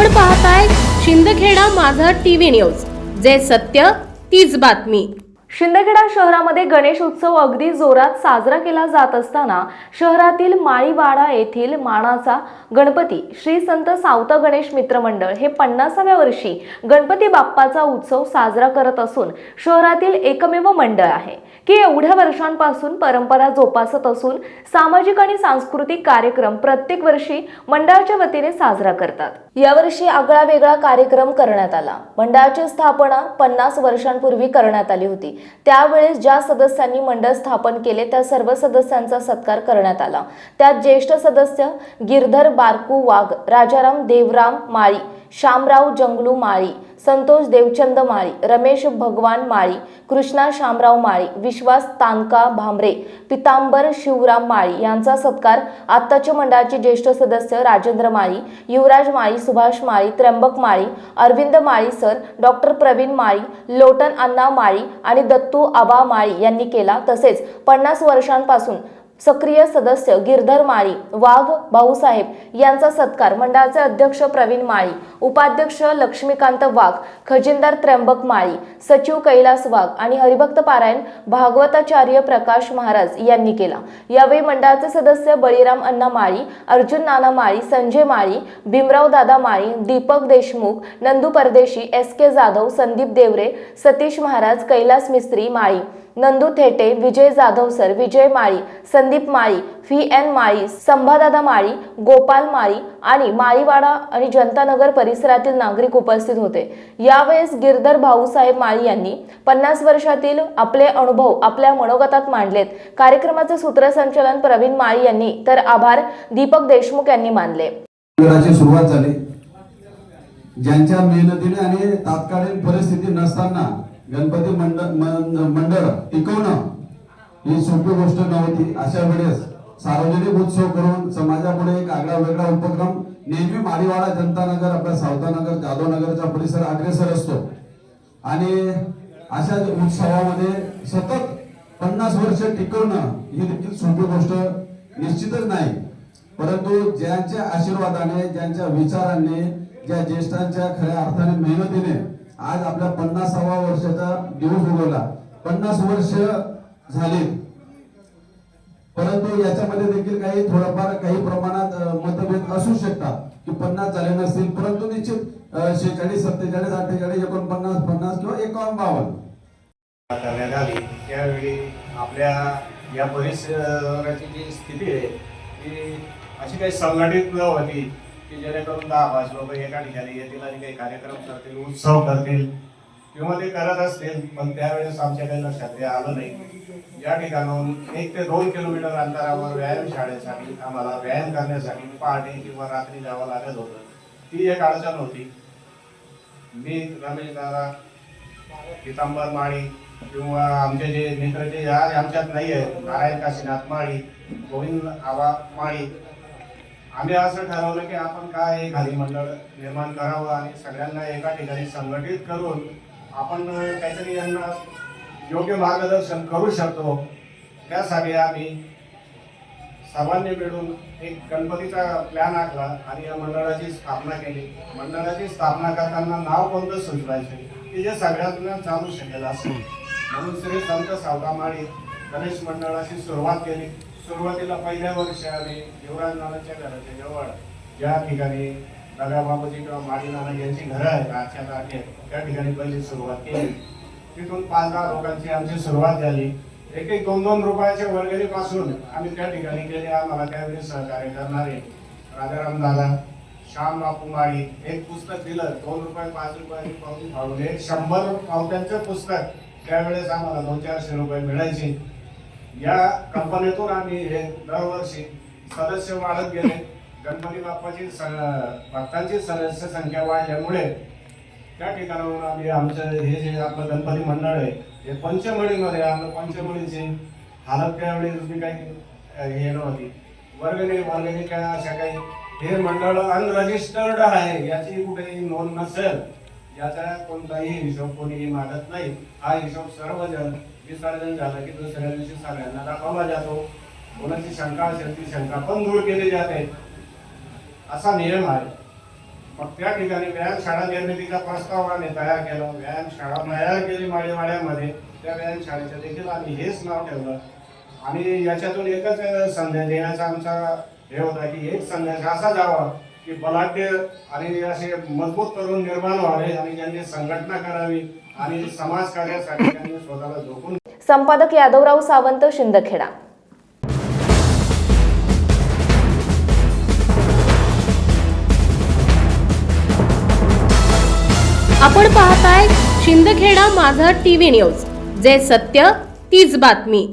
आपण पाहताय शिंदखेडा माझा टीव्ही न्यूज. जे सत्य तीच बातमी. शिंदखेडा शहरामध्ये गणेश उत्सव अगदी जोरात साजरा केला जात असताना शहरातील माळीवाडा येथील मानाचा गणपती श्री संत सावता गणेश मित्र मंडळ हे पन्नासाव्या वर्षी गणपती बाप्पाचा उत्सव साजरा करत असून शहरातील एकमेव मंडळ आहे. की एवढ्या वर्षांपासून परंपरा जोपासत असून सामाजिक आणि सांस्कृतिक कार्यक्रम प्रत्येक वर्षी मंडळाच्या वतीने साजरा करतात. यावर्षी आगळा वेगळा कार्यक्रम करण्यात आला. मंडळाची स्थापना पन्नास वर्षांपूर्वी करण्यात आली होती. त्यावेळेस ज्या सदस्यांनी मंडळ स्थापन केले त्या सर्व सदस्यांचा सत्कार करण्यात आला. त्यात ज्येष्ठ सदस्य गिरधर बारकू वाघ राजाराम देवराम माळी शामराव जंगलू माळी संतोष देवचंद माळी रमेश भगवान माळी कृष्णा शामराव माळी विश्वास तानका भांबरे पितांबर शिवराम माळी यांचा सत्कार आत्ताच्या मंडळाचे ज्येष्ठ सदस्य राजेंद्र माळी युवराज माळी सुभाष माळी त्र्यंबक माळी अरविंद माळी सर डॉक्टर प्रवीण माळी लोटन अण्णा माळी आणि दत्तू आबा माळी यांनी केला तसेच पन्नास वर्षांपासून सक्रिय सदस्य गिरधर माळी वाघ भाऊसाहेब यांचा सत्कार मंडळाचे अध्यक्ष प्रवीण माळी उपाध्यक्ष लक्ष्मीकांत वाघ खजिनदार त्र्यंबक माळी सचिव कैलास वाघ आणि हरिभक्त पारायण भागवताचार्य प्रकाश महाराज यांनी केला. यावेळी मंडळाचे सदस्य बळीराम अण्णा माळी अर्जुन नाना माळी संजय माळी भीमराव दादा माळी दीपक देशमुख नंदू परदेशी एस के जाधव संदीप देवरे सतीश महाराज कैलास मिस्त्री Mali Nandu Thete Vijay Jadhav sir Vijay Mali Sandeep Mali V N Mali Sambhadada Mali Gopal Mali आणि माळीवाडा आणि जनतानगर परिसरातील नागरिक उपस्थित होते. यावेळेस गिरधर भाऊसाहेब माळी यांनी पन्नास वर्षातील आपले अनुभव आपल्या मनोगतात मांडलेत. कार्यक्रमाचे सूत्रसंचालन प्रवीण माळी यांनी तर आभार दीपक देशमुख यांनी मानले. सुरुवात झाली. ज्यांच्या मेहनतीने आणि तात्कालीन परिस्थिती नसताना गणपती मंडळ मंडळ टिकवणं ही सोपी गोष्ट नव्हती. अशा वेळेस सार्वजनिक उत्सव करून समाजापुढे एक आगळा वेगळा उपक्रम. नेहमी माळीवाडा जनतानगर आपल्या सावतानगर जाधव नगरचा परिसर अग्रेसर असतो. आणि अशा उत्सवामध्ये सतत पन्नास वर्ष टिकवणं ही देखील सोपी गोष्ट निश्चितच नाही. परंतु ज्यांच्या आशीर्वादाने ज्यांच्या विचारांनी ज्या ज्येष्ठांच्या खऱ्या अर्थाने मेहनतीने आज आपल्या पन्नासावा वर्षाचा दिवस उगवला. पन्नास वर्ष झाले. परंतु याच्यामध्ये देखील काही थोडंफार काही प्रमाणात मतभेद असू शकतात की पन्नास झाले नसतील. परंतु निश्चित शेहेचाळीस सत्तेचाळीस अठ्ठेचाळीस एकोणपन्नास पन्नास किंवा एकावन्न बावन्न. करण्यात आली. त्यावेळी आपल्या या परिसराची जी स्थिती आहे ती अशी काही संघटित न होती. की जेणेकरून दहा पाच लोक एका ठिकाणी येतील आणि काही कार्यक्रम करतील उत्सव करतील किंवा ते करत असतील पण त्यावेळेस आमच्या काही लक्षात ते आलं नाही. या ठिकाणाहून एक ते दोन किलोमीटर अंतरावर व्यायाम शाळेसाठी आम्हाला व्यायाम करण्यासाठी पहाटे किंवा रात्री जावं लागत होतं. ती एक अडचण होती. मी रमेश दादा पितांबर माळी किंवा आमचे जे मित्र जे आज आमच्यात नाही आहे नारायण काशीनाथ माळी गोविंद आबा माळी आम्ही असं ठरवलं की आपण काय एखादी मंडळ निर्माण करावं आणि सगळ्यांना एका ठिकाणी संघटित करून आपण काहीतरी यांना योग्य मार्गदर्शन करू शकतो. त्यासाठी आम्ही सर्वांनी मिळून एक गणपतीचा प्लॅन आखला आणि या मंडळाची स्थापना केली. मंडळाची स्थापना करताना नाव कोणतं सुचवायचे? की जे सगळ्यांना चालू शकेल असं. म्हणून श्री संत सावकामाळी गणेश मंडळाची सुरुवात केली. सुरुवातीला पहिल्या वर्षी आम्ही युवराज नानाच्या घराच्या जवळ ज्या ठिकाणी दादा बाबाजी किंवा माडी नाना यांची घरं आहेत आजच्या तारखेत त्या ठिकाणी पहिली सुरुवात केली. तिथून पाच दहा लोकांची आमची सुरुवात झाली. एक एक दोन दोन रुपयाच्या वर्गणीपासून आम्ही त्या ठिकाणी गेले आम्हाला त्यावेळी सहकार्य करणारे राजाराम दादा श्याम बापू माळी एक पुस्तक दिलं दोन रुपये पाच रुपयाची पावती फाडून एक शंभर पावत्यांचं पुस्तक. त्यावेळेस आम्हाला दोन चारशे रुपये मिळायचे. या कंपनीतून आम्ही हे दरवर्षी सदस्य वाढत गेले. गणपती बाप्पाची स- भक्तांची सदस्य संख्या वाढल्यामुळे त्या ठिकाणाहून आम्ही आमचं हे जे आपलं गणपती मंडळ आहे हे पंचमळीमध्ये आपलं पंचमळीची हालत त्यावेळी दुसरी काही हे नव्हती. वर्गणी वर्गणी काय अशा काही हे मंडळ अनरजिस्टर्ड आहे याची कुठेही नोंद नसेल. याचा कोणताही हिशोब कोणीही मागत नाही. हा हिशोब सर्वजण विसर्जन झालं की दुसऱ्या दिवशी सगळ्यांना दाखवला जातो. कोणाची शंका असेल ती शंका पण दूर केली जाते. असा नियम आहे. मग त्या ठिकाणी व्यायामशाळा निर्मितीचा प्रस्ताव आम्ही तयार केला. व्यायामशाळा तयार केली माळेवाड्यामध्ये. त्या व्यायामशाळेचं देखील आम्ही हेच नाव ठेवलं. आणि याच्यातून एकच संदेश देण्याचा आमचा हे होता की एक संदेश असा जावा की बलाढ्य आणि असे मजबूत तरुण निर्माण व्हावे आणि त्यांनी संघटना करावी आणि समाज कार्यासाठी त्यांनी स्वतःला झोकून संपादक यादवराव सावंत शिंदखेडा. आपण पाहताय शिंदखेडा माझा टीव्ही न्यूज. जे सत्य तीच बातमी.